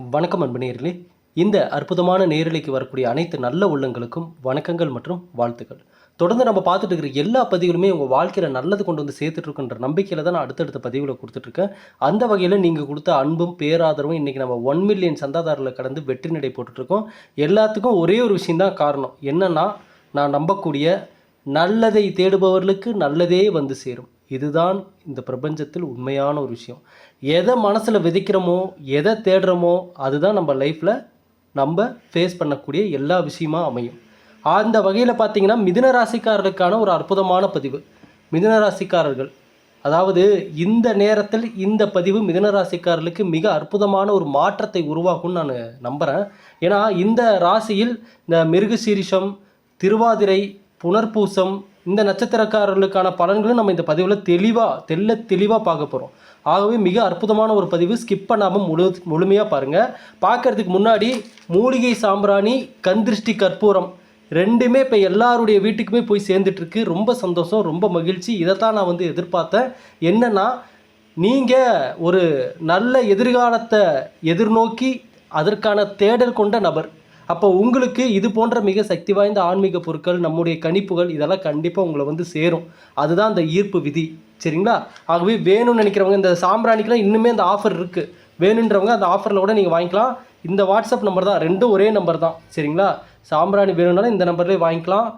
வணக்கம் அன்பு நேர்களே இந்த அற்புதமான நேரலைக்கு வரக்கூடிய அனைத்து நல்ல உள்ளங்களுக்கும் வணக்கங்கள் மற்றும் வாழ்த்துக்கள். தொடர்ந்து நம்ம பார்த்துட்டு இருக்கிற எல்லா பதிவுகளுமே உங்கள் வாழ்க்கையில் நல்லது கொண்டு வந்து சேர்த்துட்ருக்குன்ற நம்பிக்கையில் தான் நான் அடுத்தடுத்த பதிவில் கொடுத்துட்ருக்கேன். அந்த வகையில் நீங்கள் கொடுத்த அன்பும் பேராதரவும் இன்றைக்கி நம்ம ஒன் மில்லியன் சந்தாதாரில் கடந்து வெற்றி நடை போட்டுட்ருக்கோம். எல்லாத்துக்கும் ஒரே ஒரு விஷயந்தான் காரணம். என்னன்னா நான் நம்பக்கூடிய நல்லதை தேடுபவர்களுக்கு நல்லதே வந்து சேரும். இதுதான் இந்த பிரபஞ்சத்தில் உண்மையான ஒரு விஷயம். எதை மனசில் விதைக்கிறோமோ எதை தேடுறோமோ அதுதான் நம்ம லைஃப்பில் நம்ம ஃபேஸ் பண்ணக்கூடிய எல்லா விஷயமாக அமையும். அந்த வகையில் பார்த்திங்கன்னா மிதுன ராசிக்காரர்களுக்கான ஒரு அற்புதமான பதிவு. மிதுன ராசிக்காரர்கள். அதாவது இந்த நேரத்தில் இந்த பதிவு மிதுன ராசிக்காரர்களுக்கு மிக அற்புதமான ஒரு மாற்றத்தை உருவாக்கும்னு நான் நம்புகிறேன் ஏன்னா இந்த ராசியில் இந்த மிருகசீரிஷம் திருவாதிரை புனர்பூசம் இந்த நட்சத்திரக்காரர்களுக்கான பலன்களும் நம்ம இந்த பதிவில் தெளிவாக தெள்ள தெளிவாக பார்க்க போகிறோம் ஆகவே மிக அற்புதமான ஒரு பதிவு. ஸ்கிப் பண்ணாமல் முழு முழுமையாக பாருங்கள் பார்க்கறதுக்கு முன்னாடி மூலிகை சாம்பிராணி கந்திருஷ்டி கற்பூரம் ரெண்டுமே இப்போ எல்லாருடைய வீட்டுக்குமே போய் சேர்ந்துட்டுருக்கு. ரொம்ப சந்தோஷம் ரொம்ப மகிழ்ச்சி. இதைத்தான் நான் வந்து எதிர்பார்த்தேன். என்னென்னா நீங்கள் ஒரு நல்ல எதிர்காலத்தை எதிர்நோக்கி அதற்கான தேடல் கொண்ட நபர். அப்போ உங்களுக்கு இது போன்ற மிக சக்தி வாய்ந்த ஆன்மீக பொருட்கள் நம்முடைய கணிப்புகள் இதெல்லாம் கண்டிப்பாக உங்களை வந்து சேரும். அதுதான் அந்த ஈர்ப்பு விதி. சரிங்களா? ஆகவே வேணும்னு நினைக்கிறவங்க இந்த சாம்பிராணிக்கெலாம் இன்னுமே அந்த ஆஃபர் இருக்குது வேணுன்றவங்க அந்த ஆஃபரில் கூட நீங்கள் வாங்கிக்கலாம். இந்த வாட்ஸ்அப் நம்பர் தான். ரெண்டும் ஒரே நம்பர் தான். சரிங்களா? சாம்பிராணி வேணும்னாலும் இந்த நம்பர்லேயே வாங்கிக்கலாம்.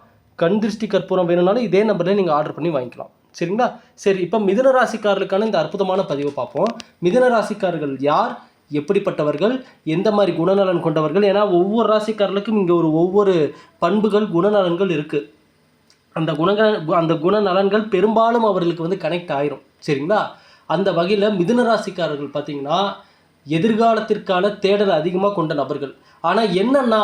கண் திருஷ்டி கற்பூரம் வேணும்னாலும் இதே நம்பர்லேயே நீங்கள் ஆர்டர் பண்ணி வாங்கிக்கலாம். சரிங்களா? சரி இப்போ மிதுன ராசிக்காரர்களுக்கான இந்த அற்புதமான பதிவை பார்ப்போம். மிதுன ராசிக்காரர்கள் யார்? எப்படிப்பட்டவர்கள் எந்த மாதிரி குணநலன் கொண்டவர்கள் ஏன்னா ஒவ்வொரு ராசிக்காரர்களுக்கும் இங்கே ஒரு ஒவ்வொரு பண்புகள் குணநலன்கள் இருக்குது அந்த குணங்கள் அந்த குணநலன்கள் பெரும்பாலும் அவர்களுக்கு வந்து கனெக்ட் ஆயிரும். சரிங்களா? அந்த வகையில் மிதுன ராசிக்காரர்கள் பார்த்தீங்கன்னா எதிர்காலத்திற்கான தேடல் அதிகமாக கொண்ட நபர்கள். ஆனால் என்னன்னா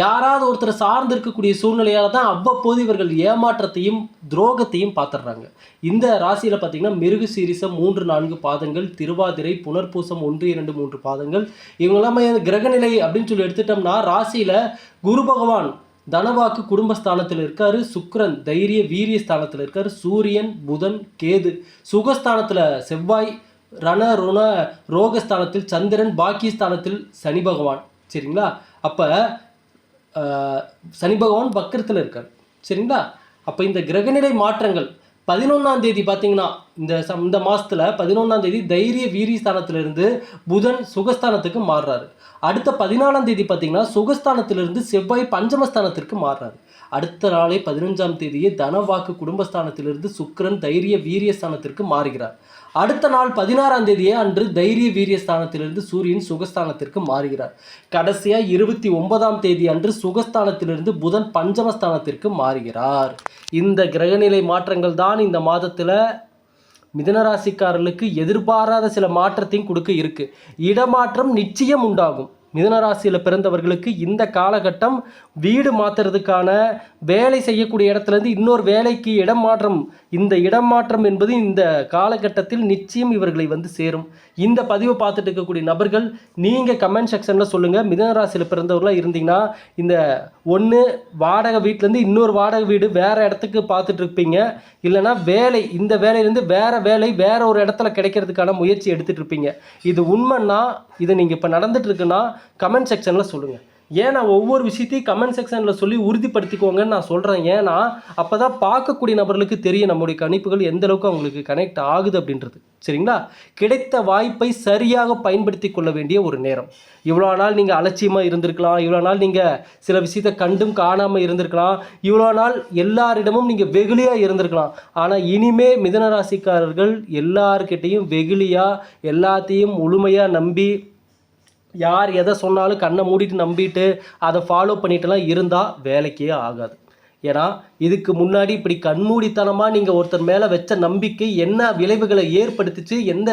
யாராவது ஒருத்தரை சார்ந்து இருக்கக்கூடிய சூழ்நிலையால் தான் அவ்வப்போது இவர்கள் ஏமாற்றத்தையும் துரோகத்தையும் பார்த்துடுறாங்க. இந்த ராசியில் பார்த்தீங்கன்னா மிருகு சீரிசம் மூன்று நான்கு பாதங்கள் திருவாதிரை புனர்பூசம் ஒன்று இரண்டு மூன்று பாதங்கள். இவங்க எல்லாமே கிரகநிலை அப்படின்னு சொல்லி எடுத்துட்டோம்னா ராசியில் குரு பகவான் தனவாக்கு குடும்பஸ்தானத்தில் இருக்காரு சுக்ரன் தைரிய வீரிய ஸ்தானத்தில் இருக்காரு சூரியன் புதன் கேது. சுகஸ்தானத்தில் செவ்வாய் ரண ருண ரோகஸ்தானத்தில் சந்திரன் பாக்கியஸ்தானத்தில் சனி பகவான். சரிங்களா? அப்போ சனி பகவான் வக்கரத்தில் இருக்கார். சரிங்களா? அப்போ இந்த கிரகநிலை மாற்றங்கள் பதினொன்றாம் தேதி பார்த்தீங்கன்னா இந்த சம் இந்த மாதத்தில் பதினொன்றாம் தேதி தைரிய வீரிய ஸ்தானத்திலிருந்து புதன் சுகஸ்தானத்துக்கு மாறுறாரு. அடுத்த பதினாலாம் தேதி பார்த்தீங்கன்னா சுகஸ்தானத்திலிருந்து செவ்வாய் பஞ்சமஸ்தானத்திற்கு மாறுறாரு. அடுத்த நாளே பதினஞ்சாம் தேதியே தனவாக்கு குடும்பஸ்தானத்திலிருந்து சுக்கரன் தைரிய வீரிய ஸ்தானத்திற்கு மாறுகிறார். அடுத்த நாள் பதினாறாம் தேதியே அன்று தைரிய வீரிய ஸ்தானத்திலிருந்து சூரியன் சுகஸ்தானத்திற்கு மாறுகிறார். கடைசியாக இருபத்தி ஒன்பதாம் தேதி அன்று சுகஸ்தானத்திலிருந்து புதன் பஞ்சமஸ்தானத்திற்கு மாறுகிறார். இந்த கிரகநிலை மாற்றங்கள் தான் இந்த மாதத்தில் மிதனராசிக்காரர்களுக்கு எதிர்பாராத சில மாற்றத்தையும் கொடுக்க இருக்கு. இடமாற்றம் நிச்சயம் உண்டாகும். மிதனராசியில் பிறந்தவர்களுக்கு இந்த காலகட்டம் வீடு மாற்றுறதுக்கான வேலை செய்யக்கூடிய இடத்துலேருந்து இன்னொரு வேலைக்கு இடம் மாற்றம். இந்த இடம் மாற்றம் என்பது இந்த காலகட்டத்தில் நிச்சயம் இவர்களை வந்து சேரும். இந்த பதிவை பார்த்துட்டு இருக்கக்கூடிய நபர்கள் நீங்கள் கமெண்ட் செக்ஷனில் சொல்லுங்கள் மிதனராசியில் பிறந்தவர்களாக இருந்தீங்கன்னா இந்த ஒன்று வாடகை வீட்டிலேருந்து இன்னொரு வாடகை வீடு வேறு இடத்துக்கு பார்த்துட்டு இருப்பீங்க. இல்லைன்னா வேலை இந்த வேலையிலேருந்து வேறு வேலை வேறு ஒரு இடத்துல கிடைக்கிறதுக்கான முயற்சி எடுத்துகிட்டு இருப்பீங்க. இது உண்மைன்னா இது நீங்கள் இப்போ நடந்துட்டு இருக்குன்னா கமெண்ட் செக்ஷனில் சொல்லுங்கள் ஏன் நான் ஒவ்வொரு விஷயத்தையும் கமெண்ட் செக்ஷனில் சொல்லி உறுதிப்படுத்திக்கோங்கன்னு நான் சொல்கிறேன் ஏன்னா அப்போ தான் பார்க்கக்கூடிய நபர்களுக்கு தெரியும் நம்முடைய கணிப்புகள் எந்த அளவுக்கு அவங்களுக்கு கனெக்ட் ஆகுது அப்படின்றது. சரிங்களா? கிடைத்த வாய்ப்பை சரியாக பயன்படுத்தி கொள்ள வேண்டிய ஒரு நேரம். இவ்வளோ நாள் நீங்கள் அலட்சியமாக இருந்திருக்கலாம். இவ்வளோ நாள் நீங்கள் சில விஷயத்தை கண்டும் காணாமல் இருந்திருக்கலாம். இவ்வளோ நாள் எல்லாரிடமும் நீங்கள் வெகுளியாக இருந்திருக்கலாம். ஆனால் இனிமே மிதன ராசிக்காரர்கள் எல்லார்கிட்டையும் வெகுளியாக எல்லாத்தையும் முழுமையாக நம்பி யார் எதை சொன்னாலும் கண்ணை மூடிட்டு நம்பிட்டு அதை ஃபாலோ பண்ணிட்டுலாம் இருந்தால் வேலைக்கே ஆகாது. ஏன்னா இதுக்கு முன்னாடி இப்படி கண்மூடித்தனமாக நீங்கள் ஒருத்தர் மேலே வச்ச நம்பிக்கை என்ன விளைவுகளை ஏற்படுத்துச்சு எந்த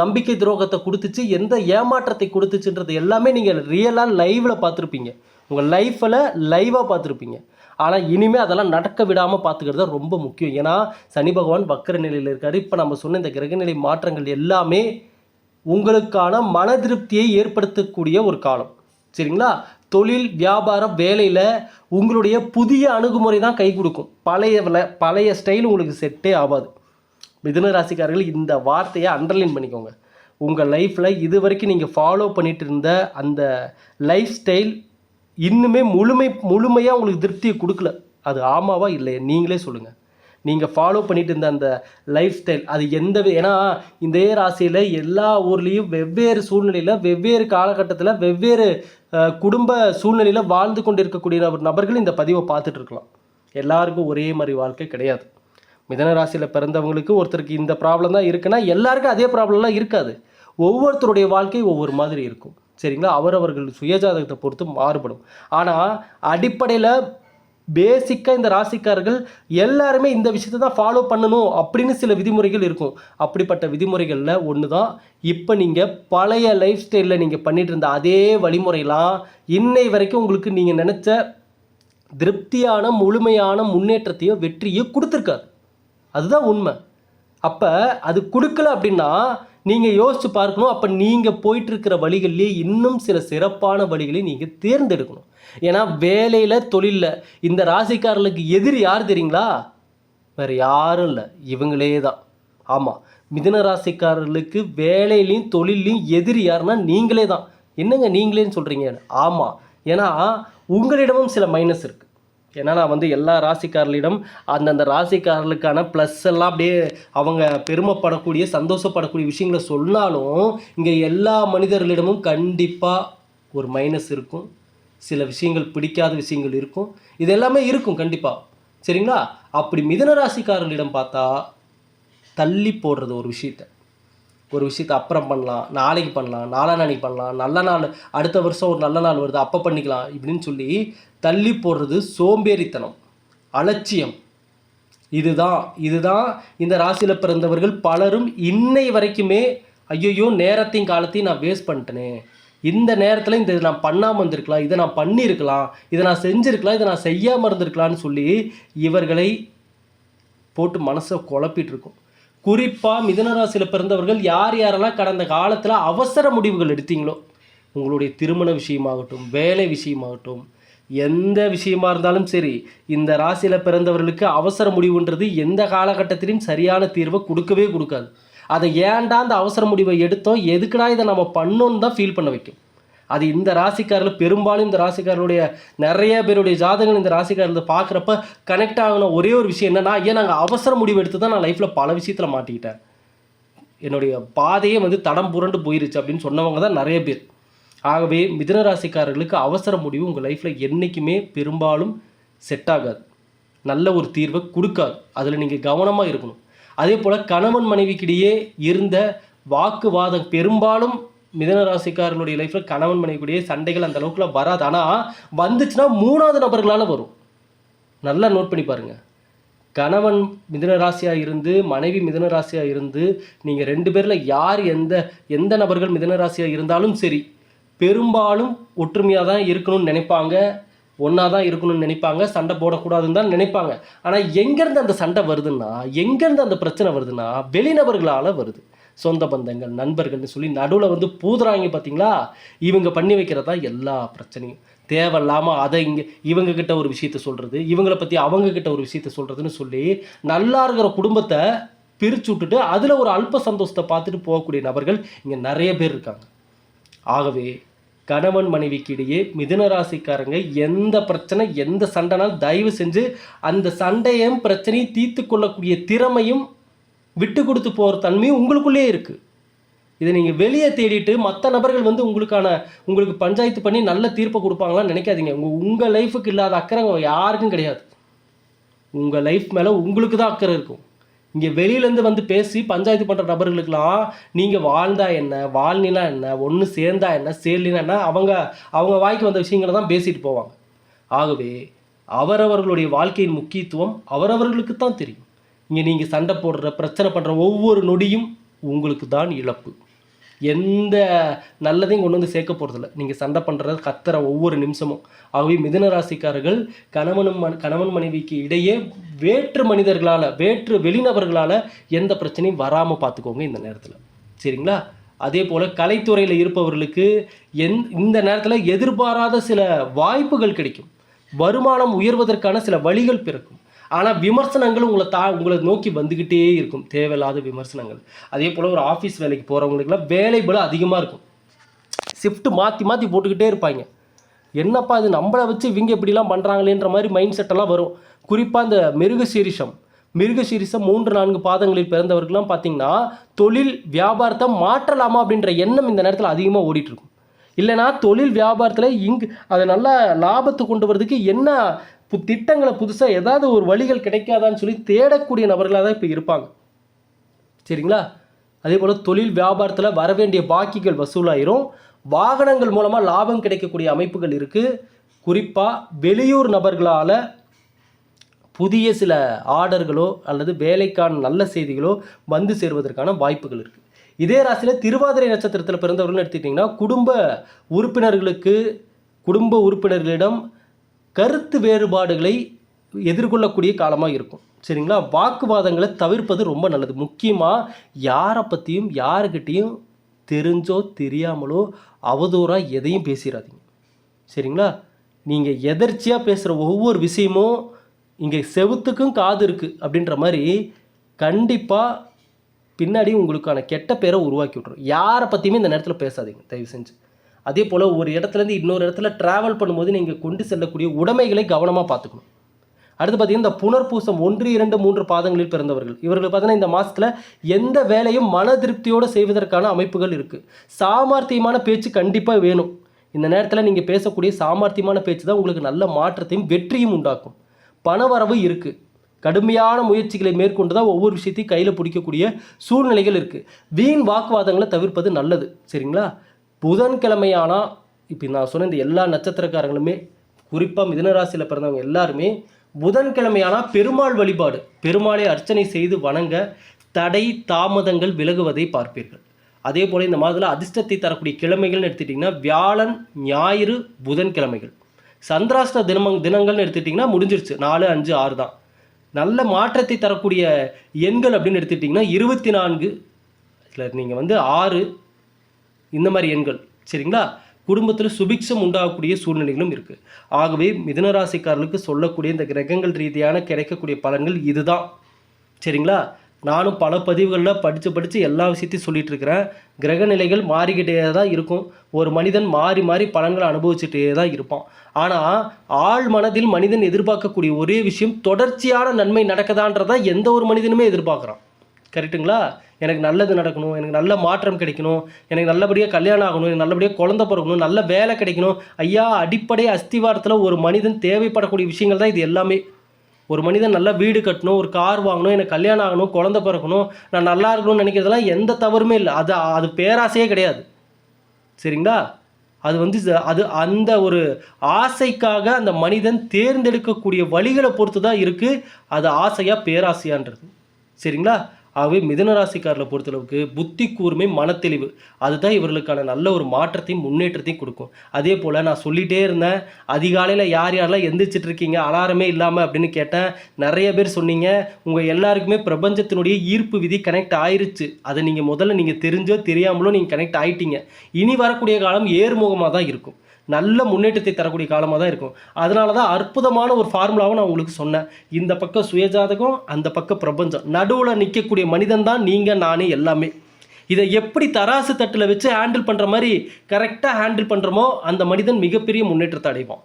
நம்பிக்கை துரோகத்தை கொடுத்துச்சு எந்த ஏமாற்றத்தை கொடுத்துச்சுன்றது எல்லாமே நீங்கள் ரியலாக லைவில் பார்த்துருப்பீங்க. உங்கள் லைஃப்பில் லைவாக பார்த்துருப்பீங்க. ஆனால் இனிமேல் அதெல்லாம் நடக்க விடாமல் பார்த்துக்கிறது தான் ரொம்ப முக்கியம். ஏன்னா சனி பகவான் வக்கர நிலையில் இருக்கார். இப்போ நம்ம சொன்ன இந்த கிரகநிலை மாற்றங்கள் எல்லாமே உங்களுக்கான மன திருப்தியை ஏற்படுத்தக்கூடிய ஒரு காலம். சரிங்களா? தொழில் வியாபாரம் வேலையில் உங்களுடைய புதிய அணுகுமுறை தான் கை கொடுக்கும். பழைய வில- பழைய ஸ்டைல் உங்களுக்கு செட்டே ஆகாது. மிதுன ராசிக்காரர்கள் இந்த வார்த்தையை அண்டர்லைன் பண்ணிக்கோங்க. உங்கள் லைஃப்பில் இது வரைக்கும் நீங்கள் ஃபாலோ பண்ணிட்டு இருந்த அந்த லைஃப் ஸ்டைல் இன்னுமே முழுமை முழுமையாக உங்களுக்கு திருப்தியை கொடுக்கல. அது ஆமாவா இல்லையா? நீங்களே சொல்லுங்கள் நீங்கள் ஃபாலோ பண்ணிட்டு இருந்த அந்த லைஃப் ஸ்டைல் அது எந்த ஏன்னா இந்த ராசியில் எல்லா ஊர்லேயும் வெவ்வேறு சூழ்நிலையில் வெவ்வேறு காலகட்டத்தில் வெவ்வேறு குடும்ப சூழ்நிலையில் வாழ்ந்து கொண்டு இருக்கக்கூடிய நபர்கள் இந்த பதிவை பார்த்துட்டு இருக்கலாம் எல்லாருக்கும் ஒரே மாதிரி வாழ்க்கை கிடையாது. மிதன ராசியில் பிறந்தவங்களுக்கு ஒருத்தருக்கு இந்த ப்ராப்ளம் தான் இருக்குன்னா எல்லாருக்கும் அதே ப்ராப்ளம்லாம் இருக்காது. ஒவ்வொருத்தருடைய வாழ்க்கை ஒவ்வொரு மாதிரி இருக்கும். சரிங்களா? அவரவர்கள் சுயஜாதகத்தை பொறுத்து மாறுபடும். ஆனால் அடிப்படையில் பேசிக்காக இந்த ராசிக்காரர்கள் எல்லாருமே இந்த விஷயத்தை தான் ஃபாலோ பண்ணணும் அப்படின்னு சில விதிமுறைகள் இருக்கும். அப்படிப்பட்ட விதிமுறைகளில் ஒன்று தான் இப்போ நீங்கள் பழைய லைஃப் ஸ்டைலில் நீங்கள் பண்ணிகிட்டு இருந்த அதே வழிமுறையெல்லாம் இன்னை வரைக்கும் உங்களுக்கு நீங்கள் நினச்ச திருப்தியான முழுமையான முன்னேற்றத்தையோ வெற்றியோ கொடுத்துருக்காரு. அதுதான் உண்மை. அப்போ அது கொடுக்கல அப்படின்னா நீங்கள் யோசித்து பார்க்கணும். அப்போ நீங்கள் போயிட்டுருக்கிற வழிகள்லேயே இன்னும் சில சிறப்பான வழிகளை நீங்கள் தேர்ந்தெடுக்கணும். ஏன்னா வேலையில் தொழிலில் இந்த ராசிக்காரர்களுக்கு எதிரி யார் தெரியுங்களா? வேறு யாரும் இல்லை. இவங்களே தான். ஆமாம் மிதன ராசிக்காரர்களுக்கு வேலையிலையும் தொழிலையும் எதிரி யாருன்னா நீங்களே தான். என்னங்க நீங்களேன்னு சொல்கிறீங்க ஆமாம் ஏன்னா உங்களிடமும் சில மைனஸ் இருக்குது ஏன்னா நான் வந்து எல்லா ராசிக்காரர்களிடம் அந்தந்த ராசிக்காரர்களுக்கான ப்ளஸ் எல்லாம் அப்படியே அவங்க பெருமைப்படக்கூடிய சந்தோஷப்படக்கூடிய விஷயங்களை சொன்னாலும் இங்கே எல்லா மனிதர்களிடமும் கண்டிப்பாக ஒரு மைனஸ் இருக்கும். சில விஷயங்கள் பிடிக்காத விஷயங்கள் இருக்கும். இது எல்லாமே இருக்கும் கண்டிப்பாக சரிங்களா? அப்படி மிதன ராசிக்காரர்களிடம் பார்த்தா தள்ளி போடுறது ஒரு விஷயத்தை. ஒரு விஷயத்தை அப்புறம் பண்ணலாம் நாளைக்கு பண்ணலாம் நாளாநாளைக்கு பண்ணலாம் நல்ல நாள் அடுத்த வருஷம் ஒரு நல்ல நாள் வருது அப்போ பண்ணிக்கலாம் இப்படின்னு சொல்லி தள்ளி போடுறது சோம்பேறித்தனம் அலட்சியம். இதுதான் இதுதான் இந்த ராசியில் பிறந்தவர்கள் பலரும் இன்னை வரைக்குமே ஐயோ நேரத்தையும் காலத்தையும் நான் வேஸ்ட் பண்ணிட்டேனே. இந்த நேரத்தில் இந்த இதை நான் பண்ணாமல் இருந்திருக்கலாம் இதை நான் பண்ணியிருக்கலாம் இதை நான் செஞ்சுருக்கலாம் இதை நான் செய்யாமல் இருந்திருக்கலாம்னு சொல்லி இவர்களை போட்டு மனசை குழப்பிட்டு இருக்கும். குறிப்பாக மிதனராசியில் பிறந்தவர்கள் யார் யாரெல்லாம் கடந்த காலத்தில் அவசர முடிவுகள் எடுத்தீங்களோ உங்களுடைய திருமண விஷயமாகட்டும் வேலை விஷயமாகட்டும் எந்த விஷயமா இருந்தாலும் சரி இந்த ராசியில் பிறந்தவர்களுக்கு அவசர முடிவுன்றது எந்த காலகட்டத்திலையும் சரியான தீர்வை கொடுக்கவே கொடுக்காது. அதை ஏன்டா அந்த அவசர முடிவை எடுத்தோம்? எதுக்குடா இதை நம்ம பண்ணோன்னு தான் ஃபீல் பண்ண வைக்கும். அது இந்த ராசிக்காரில் பெரும்பாலும் இந்த ராசிக்காரருடைய நிறைய பேருடைய ஜாதகங்கள் இந்த ராசிக்காரில் பார்க்குறப்ப கனெக்ட் ஆகின ஒரே ஒரு விஷயம் என்னன்னா ஏன் நாங்கள் அவசர முடிவு எடுத்து தான் நான் லைஃப்பில் பல விஷயத்தில் மாட்டிக்கிட்டேன். என்னுடைய பாதையே வந்து தடம் புரண்டு போயிருச்சு அப்படின்னு சொன்னவங்க தான் நிறைய பேர். ஆகவே மிதுன ராசிக்காரர்களுக்கு அவசர முடிவு உங்கள் லைஃப்பில் என்றைக்குமே பெரும்பாலும் செட் ஆகாது. நல்ல ஒரு தீர்வை கொடுக்காது. அதில் நீங்கள் கவனமாக இருக்கணும். அதே போல் கணவன் மனைவிக்கிடையே இருந்த வாக்குவாதம் பெரும்பாலும் மிதன ராசிக்காரர்களுடைய லைஃப்பில் கணவன் மனைவிக்கிடையே சண்டைகள் அந்த அளவுக்குலாம் வராது. ஆனால் வந்துச்சுன்னா மூணாவது நபர்களால் வரும். நல்லா நோட் பண்ணி பாருங்கள் கணவன் மிதன ராசியாக இருந்து மனைவி மிதன ராசியாக இருந்து நீங்கள் ரெண்டு பேரில் யார் எந்த எந்த நபர்கள் மிதன ராசியாக இருந்தாலும் சரி பெரும்பாலும் ஒற்றுமையாக தான் இருக்கணும்னு நினைப்பாங்க. ஒன்றா தான் இருக்கணும்னு நினைப்பாங்க. சண்டை போடக்கூடாதுன்னு தான் நினைப்பாங்க. ஆனால் எங்கேருந்து அந்த சண்டை வருதுன்னா எங்கேருந்து அந்த பிரச்சனை வருதுன்னா வெளிநபர்களால் வருது. சொந்த பந்தங்கள் நண்பர்கள்னு சொல்லி நடுவில் வந்து பூதுறாங்க பார்த்தீங்களா இவங்க பண்ணி வைக்கிறது தான் எல்லா பிரச்சனையும். தேவையில்லாமல் அதை இங்கே இவங்கக்கிட்ட ஒரு விஷயத்த சொல்கிறது இவங்களை பற்றி அவங்கக்கிட்ட ஒரு விஷயத்த சொல்கிறதுன்னு சொல்லி நல்லா இருக்கிற குடும்பத்தை பிரித்து விட்டுட்டு அதில் ஒரு அல்ப சந்தோஷத்தை பார்த்துட்டு போகக்கூடிய நபர்கள் இங்கே நிறைய பேர் இருக்காங்க. ஆகவே கணவன் மனைவிக்கு இடையே மிதுன ராசிக்காரங்க எந்த பிரச்சனை எந்த சண்டைனாலும் தயவு செஞ்சு அந்த சண்டையும் பிரச்சனையும் தீர்த்து கொள்ளக்கூடிய திறமையும் விட்டு கொடுத்து போகிற தன்மையும் உங்களுக்குள்ளேயே இருக்குது இதை நீங்கள் வெளியே தேடிட்டு மற்ற நபர்கள் வந்து உங்களுக்கான உங்களுக்கு பஞ்சாயத்து பண்ணி நல்ல தீர்ப்பை கொடுப்பாங்களான்னு நினைக்காதீங்க. உங்கள் உங்கள் லைஃபுக்கு இல்லாத அக்கறை யாருக்கும் கிடையாது. உங்கள் லைஃப் மேலே உங்களுக்கு தான் அக்கறை இருக்கும். இங்கே வெளியிலேருந்து வந்து பேசி பஞ்சாயத்து பண்ணுற நபர்களுக்கெல்லாம் நீங்கள் வாழ்ந்தா என்ன வாழ்நிலா என்ன ஒன்று சேர்ந்தா என்ன சேர்லினா என்ன அவங்க அவங்க வாய்க்கு வந்த விஷயங்களை தான் பேசிட்டு போவாங்க. ஆகவே அவரவர்களுடைய வாழ்க்கையின் முக்கியத்துவம் அவரவர்களுக்கு தான் தெரியும். இங்கே நீங்கள் சண்டை போடுற பிரச்சனை பண்ணுற ஒவ்வொரு நொடியும் உங்களுக்கு தான் இழப்பு. எந்த நல்லதையும் கொண்டு வந்து சேர்க்க போகிறதில்ல நீங்கள் சண்டை பண்ணுறது கத்துற ஒவ்வொரு நிமிஷமும். ஆகவே மிதன ராசிக்காரர்கள் கணவனும் மன- கணவன் மனைவிக்கு இடையே வேற்று மனிதர்களால் வேற்று வெளிநபர்களால் எந்த பிரச்சனையும் வராமல் பார்த்துக்கோங்க இந்த நேரத்தில். சரிங்களா? அதே போல் கலைத்துறையில் இருப்பவர்களுக்கு எந் இந்த நேரத்தில் எதிர்பாராத சில வாய்ப்புகள் கிடைக்கும். வருமானம் உயர்வதற்கான சில வழிகள் பிறக்கும். ஆனால் விமர்சனங்கள் உங்களை தா உங்களை நோக்கி வந்துக்கிட்டே இருக்கும். தேவையில்லாத விமர்சனங்கள். அதே போல் ஒரு ஆஃபீஸ் வேலைக்கு போகிறவங்களுக்குலாம் வேலை பல அதிகமாக இருக்கும். ஷிஃப்ட் மாற்றி மாற்றி போட்டுக்கிட்டே இருப்பாங்க. என்னப்பா இது? நம்மளை வச்சு இவங்க இப்படிலாம் பண்ணுறாங்களேன்ற மாதிரி மைண்ட் செட்டெல்லாம் வரும். குறிப்பாக இந்த மிருகசீரிஷம். மிருகசீரிசம் மூன்று நான்கு பாதங்களில் பிறந்தவர்கள்லாம் பார்த்தீங்கன்னா தொழில் வியாபாரத்தை மாற்றலாமா அப்படின்ற எண்ணம் இந்த நேரத்தில் அதிகமாக ஓடிட்டுருக்கும் இல்லைனா தொழில் வியாபாரத்தில் இங்கு அதை நல்லா லாபத்தை கொண்டு வரதுக்கு என்ன திட்டங்களை புதுசாக ஏதாவது ஒரு வழிகள் கிடைக்காதான்னு சொல்லி தேடக்கூடிய நபர்களாக தான் இப்போ இருப்பாங்க. சரிங்களா? அதே போல் தொழில் வியாபாரத்தில் வர வேண்டிய பாக்கிகள் வசூலாயிரும். வாகனங்கள் மூலமாக லாபம் கிடைக்கக்கூடிய அமைப்புகள் இருக்குது குறிப்பாக வெளியூர் நபர்களால் புதிய சில ஆர்டர்களோ அல்லது வேலைக்கான நல்ல செய்திகளோ வந்து சேருவதற்கான வாய்ப்புகள் இருக்குது இதே ராசியில் திருவாதிரை நட்சத்திரத்தில் பிறந்தவர்கள்னு எடுத்துக்கிட்டிங்கன்னா குடும்ப உறுப்பினர்களுக்கு குடும்ப உறுப்பினர்களிடம் கருத்து வேறுபாடுகளை எதிர்கொள்ளக்கூடிய காலமாக இருக்கும். சரிங்களா? வாக்குவாதங்களை தவிர்ப்பது ரொம்ப நல்லது. முக்கியமாக யாரை பற்றியும் யாருக்கிட்டேயும் தெரிஞ்சோ தெரியாமலோ அவதூறாக எதையும் பேசிடாதீங்க சரிங்களா? நீங்கள் எதர்ச்சியாக பேசுகிற ஒவ்வொரு விஷயமும் இங்கே செவுத்துக்கும் காது இருக்குது அப்படின்ற மாதிரி கண்டிப்பாக பின்னாடி உங்களுக்கான கெட்ட பேரை உருவாக்கி விட்ரும் யாரை பற்றியுமே இந்த நேரத்தில் பேசாதீங்க. தயவு செஞ்சு. அதே போல் ஒரு இடத்துலேருந்து இன்னொரு இடத்துல ட்ராவல் பண்ணும்போது நீங்கள் கொண்டு செல்லக்கூடிய உடைமைகளை கவனமாக பார்த்துக்கணும். அடுத்து பார்த்தீங்கன்னா இந்த புனர்பூசம் ஒன்று இரண்டு மூன்று பாதங்களில் பிறந்தவர்கள். இவர்கள் பார்த்தீங்கன்னா இந்த மாதத்தில் எந்த வேலையும் மன திருப்தியோடு செய்வதற்கான அமைப்புகள் இருக்குது சாமர்த்தியமான பேச்சு கண்டிப்பாக வேணும். இந்த நேரத்தில் நீங்கள் பேசக்கூடிய சாமர்த்தியமான பேச்சு தான் உங்களுக்கு நல்ல மாற்றத்தையும் வெற்றியும் உண்டாக்கும். பணவரவு இருக்குது கடுமையான முயற்சிகளை மேற்கொண்டு தான் ஒவ்வொரு விஷயத்தையும் கையில் பிடிக்கக்கூடிய சூழ்நிலைகள் இருக்குது வீண் வாக்குவாதங்களை தவிர்ப்பது நல்லது. சரிங்களா? புதன்கிழமையானால் இப்போ நான் சொன்ன இந்த எல்லா நட்சத்திரக்காரங்களுமே குறிப்பாக மிதனராசியில் பிறந்தவங்க எல்லாருமே புதன்கிழமையானால் பெருமாள் வழிபாடு பெருமாளை அர்ச்சனை செய்து வணங்க தடை தாமதங்கள் விலகுவதை பார்ப்பீர்கள். அதே போல் இந்த மாதத்தில் அதிர்ஷ்டத்தை தரக்கூடிய கிழமைகள்னு எடுத்துட்டிங்கன்னா வியாழன் ஞாயிறு புதன்கிழமைகள். சந்திராஷ்ட தினம தினங்கள்னு எடுத்துட்டிங்கன்னா முடிஞ்சிருச்சு. நாலு அஞ்சு ஆறு தான். நல்ல மாற்றத்தை தரக்கூடிய எண்கள் அப்படின்னு எடுத்துட்டிங்கன்னா இருபத்தி நான்கு இதில் நீங்கள் வந்து ஆறு இந்த மாதிரி எண்கள் சரிங்களா? குடும்பத்தில் சுபிக்ஷம் உண்டாகக்கூடிய சூழ்நிலைகளும் இருக்குது ஆகவே மிதனராசிக்காரர்களுக்கு சொல்லக்கூடிய இந்த கிரகங்கள் ரீதியான கிடைக்கக்கூடிய பலன்கள் இதுதான். சரிங்களா? நானும் பல பதிவுகளில் படித்து படித்து எல்லா விஷயத்தையும் சொல்லிகிட்டு இருக்கிறேன். கிரக நிலைகள் மாறிக்கிட்டே தான் இருக்கும். ஒரு மனிதன் மாறி மாறி பலன்களை அனுபவிச்சுட்டே தான் இருப்பான். ஆனால் ஆள் மனதில் மனிதன் எதிர்பார்க்கக்கூடிய ஒரே விஷயம் தொடர்ச்சியான நன்மை நடக்குதான்றதான் எந்த ஒரு மனிதனுமே எதிர்பார்க்குறான். கரெக்டுங்களா எனக்கு நல்லது நடக்கணும் எனக்கு நல்ல மாற்றம் கிடைக்கணும் எனக்கு நல்லபடியாக கல்யாணம் ஆகணும் எனக்கு நல்லபடியாக குழந்த பிறக்கணும் நல்ல வேலை கிடைக்கணும். ஐயா அடிப்படை அஸ்திவாரத்தில் ஒரு மனிதன் தேவைப்படக்கூடிய விஷயங்கள் தான் இது எல்லாமே. ஒரு மனிதன் நல்லா வீடு கட்டணும் ஒரு கார் வாங்கணும் எனக்கு கல்யாணம் ஆகணும் குழந்த பிறக்கணும் நான் நல்லா இருக்கணும்னு நினைக்கிறதெல்லாம் எந்த தவறுமே இல்லை. அது அது பேராசையே கிடையாது. சரிங்களா? அது வந்து ச- அது அந்த ஒரு ஆசைக்காக அந்த மனிதன் தேர்ந்தெடுக்கக்கூடிய வழிகளை பொறுத்து தான் இருக்குது அது ஆசையாக பேராசையான்றது. சரிங்களா? ஆகவே மிதுன பொறுத்தளவுக்கு புத்தி கூர்மை மனத்தெளிவு அதுதான் இவர்களுக்கான நல்ல ஒரு மாற்றத்தையும் முன்னேற்றத்தையும் கொடுக்கும். அதே போல் நான் சொல்லிகிட்டே இருந்தேன் அதிகாலையில் யார் யாரெல்லாம் எந்திரிச்சிட்டு இருக்கீங்க அலாரமே இல்லாமல் அப்படின்னு கேட்டேன். நிறைய பேர் சொன்னீங்க உங்கள் எல்லாருக்குமே பிரபஞ்சத்தினுடைய ஈர்ப்பு விதி கனெக்ட் ஆயிருச்சு. அதை நீங்கள் முதல்ல நீங்கள் தெரிஞ்சோ தெரியாமலோ நீங்கள் கனெக்ட் ஆயிட்டீங்க. இனி வரக்கூடிய காலம் ஏர்முகமாக தான் இருக்கும். நல்ல முன்னேற்றத்தை தரக்கூடிய காலமாக தான் இருக்கும். அதனால தான் அற்புதமான ஒரு ஃபார்முலாவை நான் உங்களுக்கு சொன்னேன். இந்த பக்கம் சுயஜாதகம் அந்த பக்கம் பிரபஞ்சம். நடுவில் நிற்கக்கூடிய மனிதன் தான் நீங்கள் நானே எல்லாமே. இதை எப்படி தராசு தட்டில் வச்சு ஹேண்டில் பண்ணுற மாதிரி கரெக்டாக ஹேண்டில் பண்ணுறோமோ அந்த மனிதன் மிகப்பெரிய முன்னேற்றத்தை அடைவான்.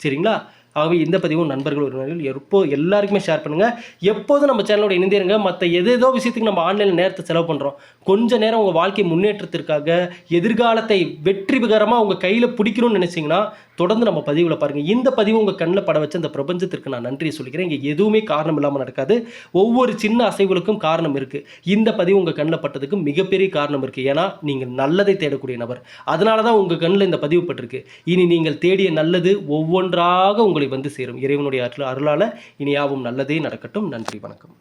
சரிங்களா? ஆகவே இந்த பதிவும் நண்பர்கள் உறவினர்கள் எப்போ எல்லாருக்குமே ஷேர் பண்ணுங்கள் எப்போதும் நம்ம சேனலோட இணைந்திருங்க. மற்ற எதேதோ விஷயத்துக்கு நம்ம ஆன்லைனில் நேரத்தை செலவு பண்ணுறோம் கொஞ்ச நேரம் உங்கள் வாழ்க்கை முன்னேற்றத்திற்காக எதிர்காலத்தை வெற்றிகரமாக உங்கள் கையில் பிடிக்கணும்னு நினச்சிங்கன்னா தொடர்ந்து நம்ம பதிவில் பாருங்கள் இந்த பதிவு உங்கள் கண்ணில் பட வச்ச அந்த பிரபஞ்சத்திற்கு நான் நன்றியை சொல்லிக்கிறேன். இங்கே எதுவுமே காரணம் இல்லாமல் நடக்காது. ஒவ்வொரு சின்ன அசைவுகளுக்கும் காரணம் இருக்குது இந்த பதிவு உங்கள் கண்ணில் பட்டதுக்கு மிகப்பெரிய காரணம் இருக்குது ஏன்னா நீங்கள் நல்லதை தேடக்கூடிய நபர். அதனால தான் உங்கள் கண்ணில் இந்த பதிவு பட்டிருக்கு. இனி நீங்கள் தேடிய நல்லது ஒவ்வொன்றாக உங்களை வந்து சேரும். இறைவனுடைய அருளால் இனி யாவும் நல்லதே நடக்கட்டும். நன்றி வணக்கம்.